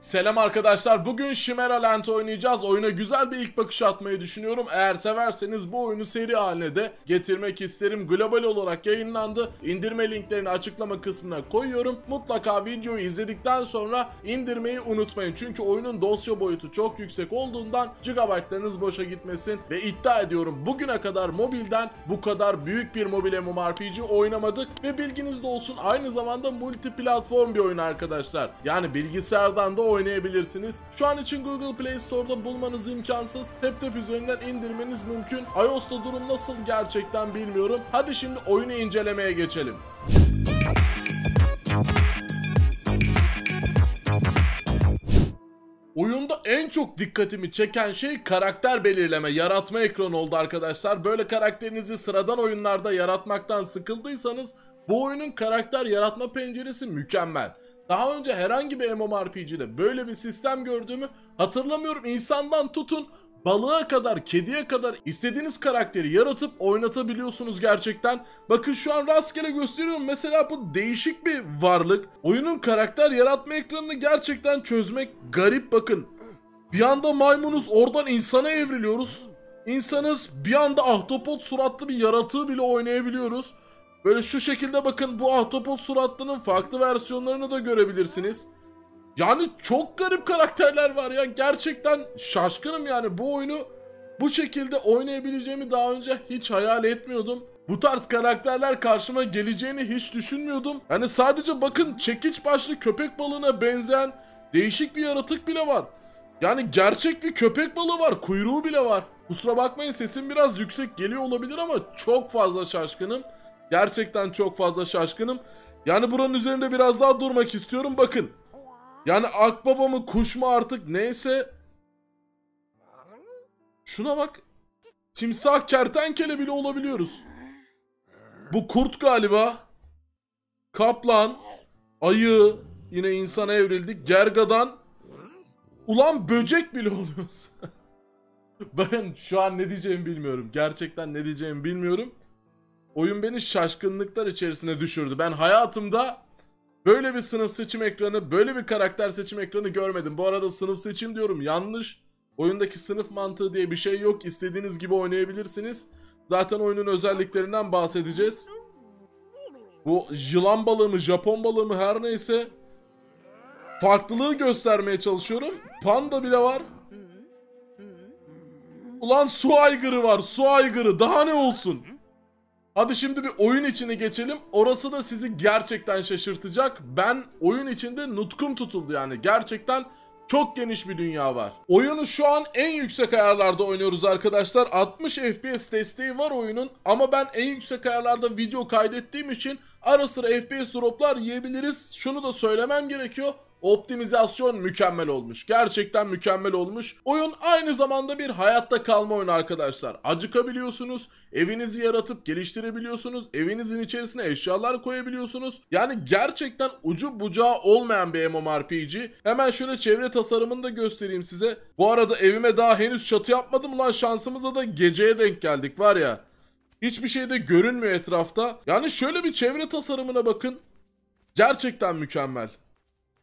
Selam arkadaşlar. Bugün Chimera Land oynayacağız. Oyuna güzel bir ilk bakış atmayı düşünüyorum. Eğer severseniz bu oyunu seri haline de getirmek isterim. Global olarak yayınlandı. İndirme linklerini açıklama kısmına koyuyorum. Mutlaka videoyu izledikten sonra indirmeyi unutmayın. Çünkü oyunun dosya boyutu çok yüksek olduğundan gigabaytlarınız boşa gitmesin. Ve iddia ediyorum bugüne kadar mobilden bu kadar büyük bir mobil MMORPG oynamadık. Ve bilginiz de olsun aynı zamanda multi platform bir oyun arkadaşlar. Yani bilgisayardan da oynayabilirsiniz. Şu an için Google Play Store'da bulmanız imkansız. Tap tap üzerinden indirmeniz mümkün. iOS'ta durum nasıl gerçekten bilmiyorum. Hadi şimdi oyunu incelemeye geçelim. Oyunda en çok dikkatimi çeken şey karakter belirleme, yaratma ekranı oldu arkadaşlar. Böyle karakterinizi sıradan oyunlarda yaratmaktan sıkıldıysanız bu oyunun karakter yaratma penceresi mükemmel. Daha önce herhangi bir MMORPG'de böyle bir sistem gördüğümü hatırlamıyorum. İnsandan tutun balığa kadar, kediye kadar istediğiniz karakteri yaratıp oynatabiliyorsunuz gerçekten. Bakın şu an rastgele gösteriyorum. Mesela bu değişik bir varlık. Oyunun karakter yaratma ekranını gerçekten çözmek garip bakın. Bir anda maymunuz oradan insana evriliyoruz. İnsanız bir anda ahtapot suratlı bir yaratığı bile oynayabiliyoruz. Böyle şu şekilde bakın bu ahtapot suratlının farklı versiyonlarını da görebilirsiniz. Yani çok garip karakterler var ya. Gerçekten şaşkınım yani bu oyunu bu şekilde oynayabileceğimi daha önce hiç hayal etmiyordum. Bu tarz karakterler karşıma geleceğini hiç düşünmüyordum. Yani sadece bakın çekiç başlı köpek balığına benzeyen değişik bir yaratık bile var. Yani gerçek bir köpek balığı var. Kuyruğu bile var. Kusura bakmayın sesim biraz yüksek geliyor olabilir ama çok fazla şaşkınım. Gerçekten çok fazla şaşkınım. Yani buranın üzerinde biraz daha durmak istiyorum. Bakın. Yani akbaba mı kuş mu artık neyse. Şuna bak. Timsah kertenkele bile olabiliyoruz. Bu kurt galiba. Kaplan. Ayı. Yine insana evrildik. Gergadan. Ulan böcek bile oluyoruz. ben şu an ne diyeceğimi bilmiyorum. Gerçekten ne diyeceğimi bilmiyorum. Oyun beni şaşkınlıklar içerisine düşürdü. Ben hayatımda böyle bir sınıf seçim ekranı, böyle bir karakter seçim ekranı görmedim. Bu arada sınıf seçim diyorum yanlış. Oyundaki sınıf mantığı diye bir şey yok. İstediğiniz gibi oynayabilirsiniz. Zaten oyunun özelliklerinden bahsedeceğiz. Bu yılan balığı mı, Japon balığı mı her neyse farklılığı göstermeye çalışıyorum. Panda bile var. Ulan su aygırı var, su aygırı. Daha ne olsun? Hadi şimdi bir oyun içine geçelim. Orası da sizi gerçekten şaşırtacak. Ben oyun içinde nutkum tutuldu yani. Gerçekten çok geniş bir dünya var. Oyunu şu an en yüksek ayarlarda oynuyoruz arkadaşlar. 60 FPS desteği var oyunun ama ben en yüksek ayarlarda video kaydettiğim için ara sıra FPS droplar yiyebiliriz. Şunu da söylemem gerekiyor. Optimizasyon mükemmel olmuş. Gerçekten mükemmel olmuş. Oyun aynı zamanda bir hayatta kalma oyunu arkadaşlar. Acıkabiliyorsunuz, evinizi yaratıp geliştirebiliyorsunuz, evinizin içerisine eşyalar koyabiliyorsunuz. Yani gerçekten ucu bucağı olmayan bir MMORPG. Hemen şöyle çevre tasarımını da göstereyim size. Bu arada evime daha henüz çatı yapmadım lan şansımıza da geceye denk geldik var ya. Hiçbir şey de görünmüyor etrafta. Yani şöyle bir çevre tasarımına bakın. Gerçekten mükemmel.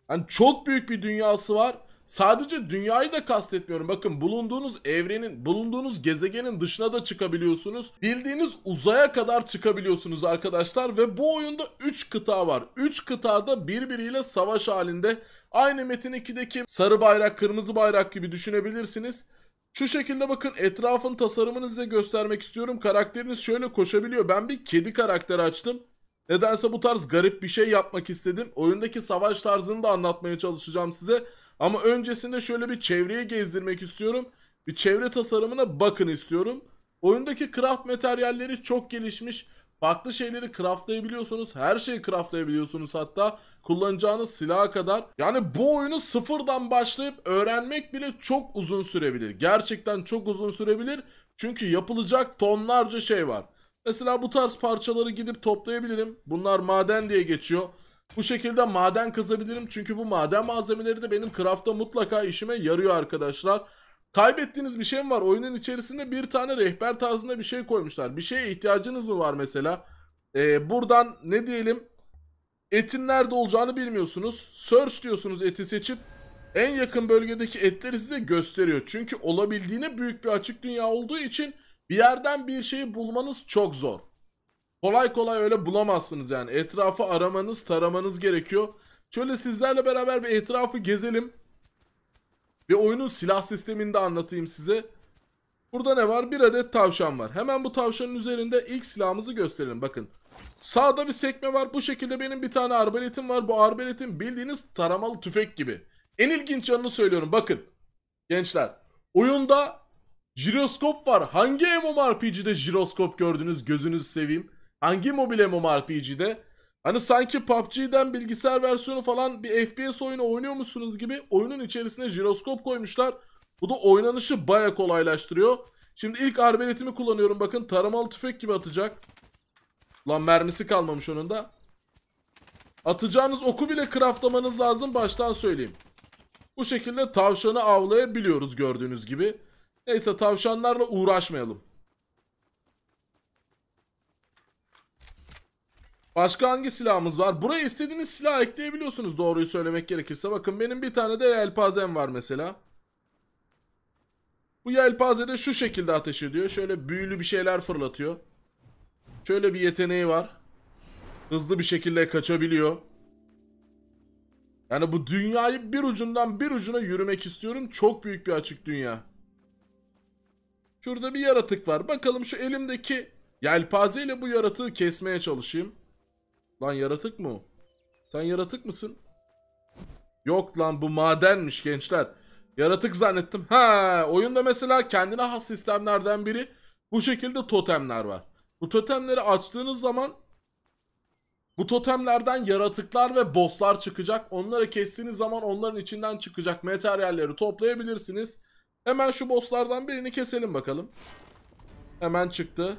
Yani çok büyük bir dünyası var. Sadece dünyayı da kastetmiyorum. Bakın bulunduğunuz evrenin, bulunduğunuz gezegenin dışına da çıkabiliyorsunuz. Bildiğiniz uzaya kadar çıkabiliyorsunuz arkadaşlar. Ve bu oyunda 3 kıta var. 3 kıtada birbiriyle savaş halinde. Aynı Metin 2'deki sarı bayrak, kırmızı bayrak gibi düşünebilirsiniz. Şu şekilde bakın etrafın tasarımını size göstermek istiyorum. Karakteriniz şöyle koşabiliyor. Ben bir kedi karakteri açtım. Nedense bu tarz garip bir şey yapmak istedim. Oyundaki savaş tarzını da anlatmaya çalışacağım size. Ama öncesinde şöyle bir çevreyi gezdirmek istiyorum. Bir çevre tasarımına bakın istiyorum. Oyundaki craft materyalleri çok gelişmiş. Farklı şeyleri craftlayabiliyorsunuz. Her şeyi craftlayabiliyorsunuz hatta. Kullanacağınız silaha kadar. Yani bu oyunu sıfırdan başlayıp öğrenmek bile çok uzun sürebilir. Gerçekten çok uzun sürebilir. Çünkü yapılacak tonlarca şey var. Mesela bu tarz parçaları gidip toplayabilirim. Bunlar maden diye geçiyor. Bu şekilde maden kazabilirim. Çünkü bu maden malzemeleri de benim craft'ta mutlaka işime yarıyor arkadaşlar. Kaybettiğiniz bir şey mi var? Oyunun içerisinde bir tane rehber tarzında bir şey koymuşlar. Bir şeye ihtiyacınız mı var mesela? Ee, buradan ne diyelim? Etin nerede olacağını bilmiyorsunuz. Search diyorsunuz eti seçip. en yakın bölgedeki etleri size gösteriyor. Çünkü olabildiğine büyük bir açık dünya olduğu için bir yerden bir şeyi bulmanız çok zor. Kolay kolay öyle bulamazsınız yani. Etrafı aramanız, taramanız gerekiyor. Şöyle sizlerle beraber bir etrafı gezelim. Bir oyunun silah sistemini de anlatayım size. Burada ne var? Bir adet tavşan var. Hemen bu tavşanın üzerinde ilk silahımızı gösterelim. Bakın. Sağda bir sekme var. Bu şekilde benim bir tane arbaletim var. Bu arbaletim bildiğiniz taramalı tüfek gibi. En ilginç yanını söylüyorum. Bakın. Gençler. Oyunda jiroskop var. Hangi MMORPG'de jiroskop gördünüz? Gözünüzü seveyim. Hangi mobil MMORPG'de? Hani sanki PUBG'den bilgisayar versiyonu falan bir FPS oyunu oynuyor musunuz gibi oyunun içerisine jiroskop koymuşlar. Bu da oynanışı baya kolaylaştırıyor. Şimdi ilk arbeletimi kullanıyorum bakın taramalı tüfek gibi atacak. Lan mermisi kalmamış onun da. Atacağınız oku bile craftlamanız lazım baştan söyleyeyim. Bu şekilde tavşanı avlayabiliyoruz gördüğünüz gibi. Neyse tavşanlarla uğraşmayalım. Başka hangi silahımız var? Buraya istediğiniz silah ekleyebiliyorsunuz doğruyu söylemek gerekirse. Bakın benim bir tane de yelpazem var mesela. Bu yelpaze de şu şekilde ateş ediyor. Şöyle büyülü bir şeyler fırlatıyor. Şöyle bir yeteneği var. Hızlı bir şekilde kaçabiliyor. Yani bu dünyayı bir ucundan bir ucuna yürümek istiyorum. Çok büyük bir açık dünya. Şurada bir yaratık var. Bakalım şu elimdeki yelpazeyle bu yaratığı kesmeye çalışayım. Lan yaratık mı? Sen yaratık mısın? Yok lan bu madenmiş gençler. Yaratık zannettim. Ha, oyunda mesela kendine has sistemlerden biri bu şekilde totemler var. Bu totemleri açtığınız zaman bu totemlerden yaratıklar ve bosslar çıkacak. Onları kestiğiniz zaman onların içinden çıkacak materyalleri toplayabilirsiniz. Hemen şu bosslardan birini keselim bakalım. Hemen çıktı.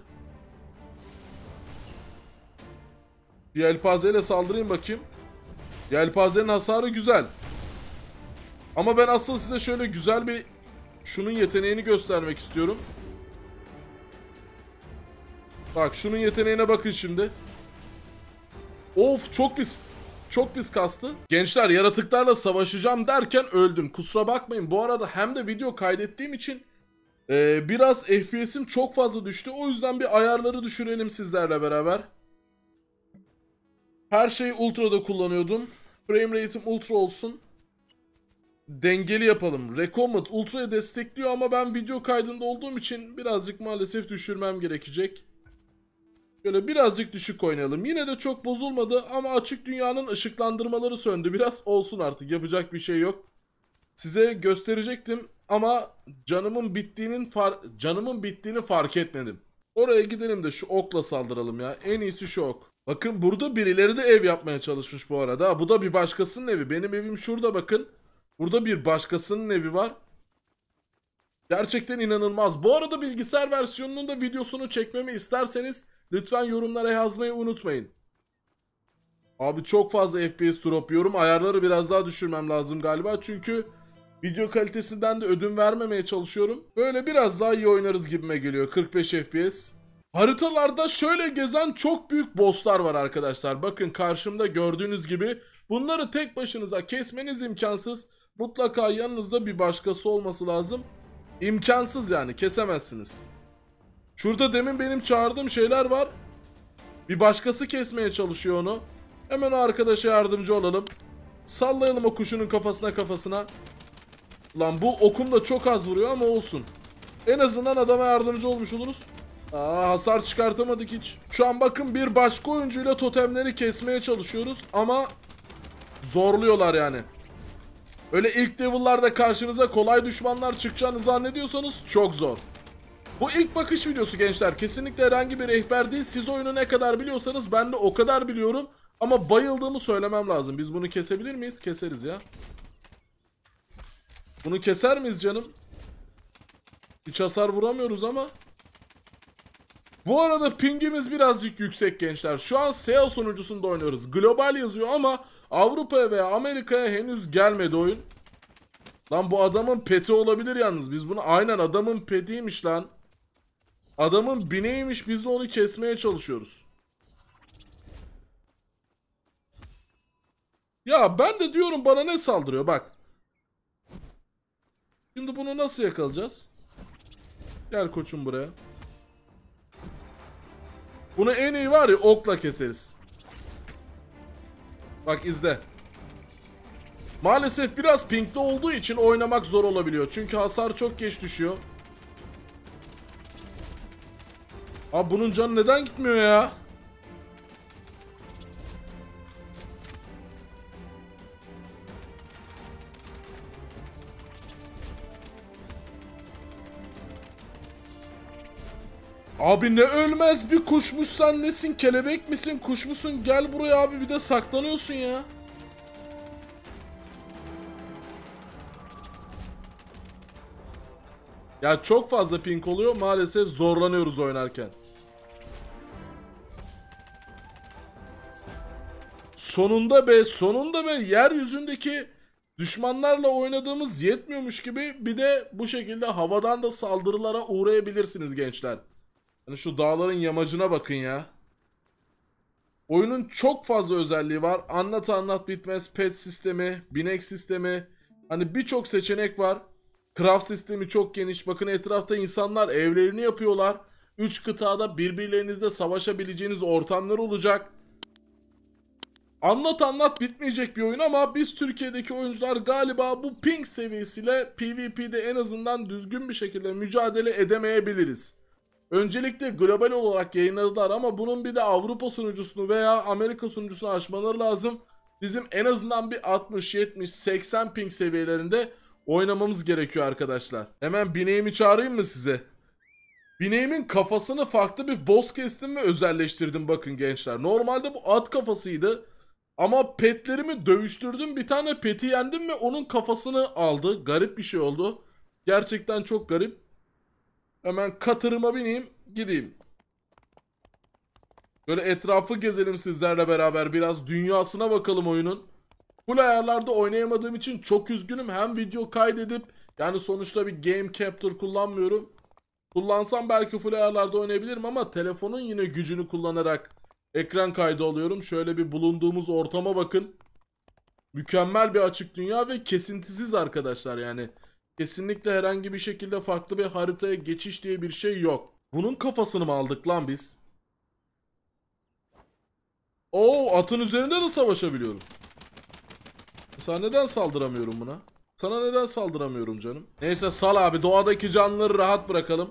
Bir yelpazeyle saldırayım bakayım. Yelpazenin hasarı güzel. Ama ben asıl size şöyle güzel bir şunun yeteneğini göstermek istiyorum. Bak şunun yeteneğine bakın şimdi. Of çok pis. Çok pis kastı. Gençler yaratıklarla savaşacağım derken öldüm. Kusura bakmayın. Bu arada hem de video kaydettiğim için e, biraz FPS'im çok fazla düştü. O yüzden bir ayarları düşürelim sizlerle beraber. Her şeyi ultra'da kullanıyordum. Frame rate'im ultra olsun. Dengeli yapalım. Recommend ultra'yı destekliyor ama ben video kaydında olduğum için birazcık maalesef düşürmem gerekecek. Böyle birazcık düşük oynayalım. Yine de çok bozulmadı ama açık dünyanın ışıklandırmaları söndü. Biraz olsun artık yapacak bir şey yok. Size gösterecektim ama canımın bittiğinin far canımın bittiğini fark etmedim. Oraya gidelim de şu okla saldıralım ya. En iyisi şu ok. Bakın burada birileri de ev yapmaya çalışmış bu arada. Bu da bir başkasının evi. Benim evim şurada bakın. Burada bir başkasının evi var. Gerçekten inanılmaz. Bu arada bilgisayar versiyonunun da videosunu çekmemi isterseniz lütfen yorumlara yazmayı unutmayın. Abi çok fazla FPS drop yorum. Ayarları biraz daha düşürmem lazım galiba. Çünkü video kalitesinden de ödün vermemeye çalışıyorum. Böyle biraz daha iyi oynarız gibime geliyor. 45 FPS. Haritalarda şöyle gezen çok büyük bosslar var arkadaşlar. Bakın karşımda gördüğünüz gibi bunları tek başınıza kesmeniz imkansız. Mutlaka yanınızda bir başkası olması lazım. İmkansız yani kesemezsiniz. Şurada demin benim çağırdığım şeyler var. Bir başkası kesmeye çalışıyor onu. Hemen arkadaşa yardımcı olalım. Sallayalım o kuşunun kafasına kafasına. Lan bu okum da çok az vuruyor ama olsun. En azından adama yardımcı olmuş oluruz. Aa, hasar çıkartamadık hiç. Şu an bakın bir başka oyuncuyla totemleri kesmeye çalışıyoruz ama zorluyorlar yani. Öyle ilk level'larda karşınıza kolay düşmanlar çıkacağını zannediyorsanız çok zor. Bu ilk bakış videosu gençler. Kesinlikle herhangi bir rehber değil. Siz oyunu ne kadar biliyorsanız ben de o kadar biliyorum. Ama bayıldığımı söylemem lazım. Biz bunu kesebilir miyiz? Keseriz ya. Bunu keser miyiz canım? Hiç hasar vuramıyoruz ama. Bu arada pingimiz birazcık yüksek gençler. Şu an SEO sunucusunda oynuyoruz. Global yazıyor ama Avrupa'ya veya Amerika'ya henüz gelmedi oyun. Lan bu adamın peti olabilir yalnız. Biz bunu aynen adamın petiymiş lan. Adamın bineğiymiş biz de onu kesmeye çalışıyoruz. Ya ben de diyorum bana ne saldırıyor bak. Şimdi bunu nasıl yakalayacağız? Gel koçum buraya. Bunu en iyi var ya okla keseriz. Bak izle. Maalesef biraz pinkte olduğu için oynamak zor olabiliyor. Çünkü hasar çok geç düşüyor. Abi bunun canı neden gitmiyor ya? Abi ne ölmez bir kuşmuş sen nesin kelebek misin kuş musun gel buraya abi bir de saklanıyorsun ya. Ya çok fazla pink oluyor maalesef zorlanıyoruz oynarken. Sonunda be sonunda be yeryüzündeki düşmanlarla oynadığımız yetmiyormuş gibi bir de bu şekilde havadan da saldırılara uğrayabilirsiniz gençler. Hani şu dağların yamacına bakın ya. Oyunun çok fazla özelliği var. Anlat anlat bitmez. Pet sistemi, binek sistemi. Hani birçok seçenek var. Craft sistemi çok geniş. Bakın etrafta insanlar evlerini yapıyorlar. Üç kıtada birbirlerinizle savaşabileceğiniz ortamlar olacak. Anlat anlat bitmeyecek bir oyun ama biz Türkiye'deki oyuncular galiba bu ping seviyesiyle PvP'de en azından düzgün bir şekilde mücadele edemeyebiliriz. Öncelikle global olarak yayınladılar ama bunun bir de Avrupa sunucusunu veya Amerika sunucusunu açmaları lazım. Bizim en azından bir 60, 70, 80 ping seviyelerinde oynamamız gerekiyor arkadaşlar. Hemen bineğimi çağırayım mı size? Bineğimin kafasını farklı bir boss kestim ve özelleştirdim bakın gençler. Normalde bu at kafasıydı. Ama petlerimi dövüştürdüm. Bir tane peti yendim ve onun kafasını aldı. Garip bir şey oldu. Gerçekten çok garip. Hemen katırıma bineyim gideyim. Böyle etrafı gezelim sizlerle beraber biraz dünyasına bakalım oyunun. Full ayarlarda oynayamadığım için çok üzgünüm. Hem video kaydedip yani sonuçta bir game capture kullanmıyorum. Kullansam belki full ayarlarda oynayabilirim ama telefonun yine gücünü kullanarak ekran kaydı alıyorum. Şöyle bir bulunduğumuz ortama bakın. Mükemmel bir açık dünya ve kesintisiz arkadaşlar yani. Kesinlikle herhangi bir şekilde farklı bir haritaya geçiş diye bir şey yok. Bunun kafasını mı aldık lan biz? Oo atın üzerinde de savaşabiliyorum. Sana neden saldıramıyorum buna? Sana neden saldıramıyorum canım? Neyse sal abi doğadaki canlıları rahat bırakalım.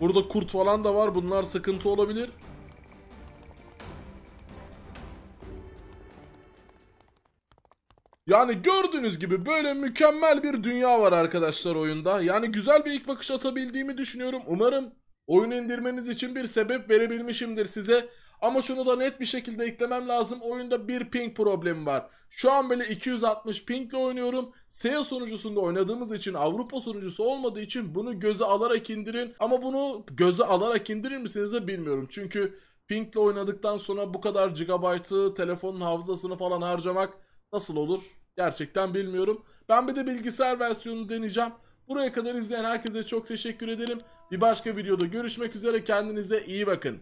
Burada kurt falan da var bunlar sıkıntı olabilir. Yani gördüğünüz gibi böyle mükemmel bir dünya var arkadaşlar oyunda. Yani güzel bir ilk bakış atabildiğimi düşünüyorum. Umarım oyun indirmeniz için bir sebep verebilmişimdir size. Ama şunu da net bir şekilde eklemem lazım. Oyunda bir ping problemi var. Şu an böyle 260 pingle oynuyorum. SEO sunucusunda oynadığımız için Avrupa sunucusu olmadığı için bunu göze alarak indirin. Ama bunu göze alarak indirir misiniz de bilmiyorum. Çünkü pingle oynadıktan sonra bu kadar gigabaytı telefonun hafızasını falan harcamak Nasıl olur? Gerçekten bilmiyorum. Ben bir de bilgisayar versiyonunu deneyeceğim. Buraya kadar izleyen herkese çok teşekkür ederim. Bir başka videoda görüşmek üzere. Kendinize iyi bakın.